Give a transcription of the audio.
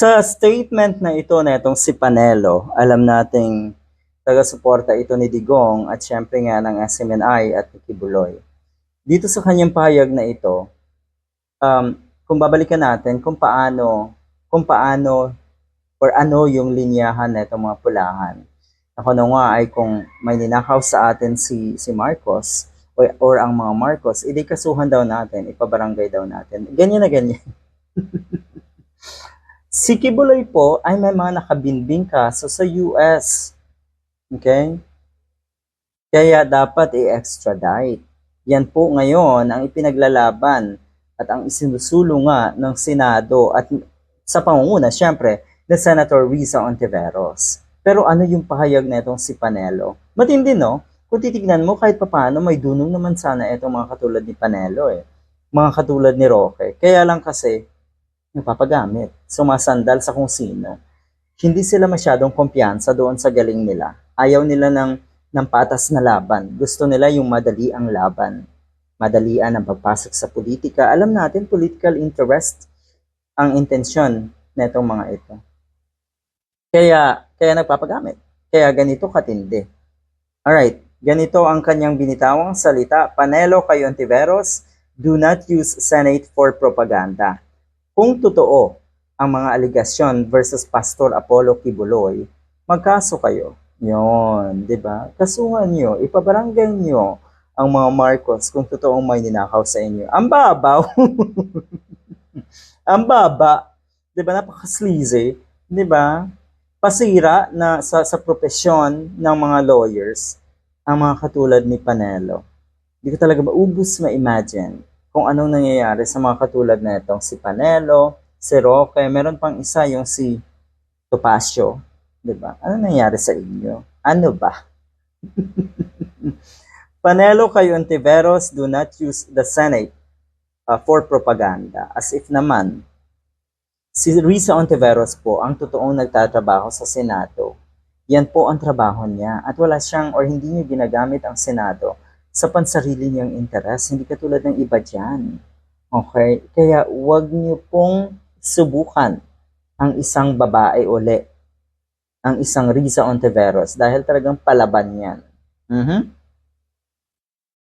Sa statement na ito na itong si Panelo, alam nating taga-suporta ito ni Digong at syempre nga ng SMNI at ni Kibuloy. Dito sa kanyang pahayag na ito, um, kung babalikan natin kung paano, kung paano or ano yung linyahan na itong mga pulahan. Ako na nga ay kung may ninakaw sa atin si, si Marcos or, or ang mga Marcos, hindi kasuhan daw natin, ipabarangay daw natin. Ganyan na ganyan. si Kibuloy po ay may mga nakabinbing kaso sa US. Okay? Kaya dapat i-extradite. Yan po ngayon ang ipinaglalaban at ang isinusulong nga ng Senado at sa pangunguna, syempre, ni Senator Risa Ontiveros. Pero ano yung pahayag na itong si Panelo? Matindi, no? Kung titignan mo, kahit papaano, may dunong naman sana itong mga katulad ni Panelo, eh. Mga katulad ni Roque. Kaya lang kasi, napapagamit. Sumasandal sa kung sino. Hindi sila masyadong kumpiyansa doon sa galing nila. Ayaw nila ng, ng patas na laban. Gusto nila yung madali ang laban. Madalian ang pagpasok sa politika. Alam natin, political interest ang intensyon na itong mga ito. Kaya, kaya nagpapagamit. Kaya ganito katindi. Alright, ganito ang kanyang binitawang salita. Panelo kay Ontiveros, do not use Senate for propaganda. Kung totoo ang mga aligasyon versus Pastor Apollo Kibuloy, magkaso kayo. Yon, di ba? Kasuhan nyo, ipabarangay nyo ang mga Marcos kung totoong may ninakaw sa inyo. Ang babaw. ang baba. Di ba? Napaka-sleazy. Di ba? Pasira na sa, sa propesyon ng mga lawyers ang mga katulad ni Panelo. Hindi ko talaga maubos ma-imagine kung anong nangyayari sa mga katulad na itong si Panelo, si Roque, meron pang isa yung si Topacio. Ba? Ano nangyayari sa inyo? Ano ba? Panelo kay Ontiveros do not use the Senate uh, for propaganda. As if naman, si Risa Ontiveros po ang totoong nagtatrabaho sa Senado. Yan po ang trabaho niya at wala siyang or hindi niya ginagamit ang Senado sa pansarili niyang interes, hindi katulad ng iba dyan. Okay? Kaya wag niyo pong subukan ang isang babae uli, ang isang Risa Ontiveros dahil talagang palaban yan. Mhm.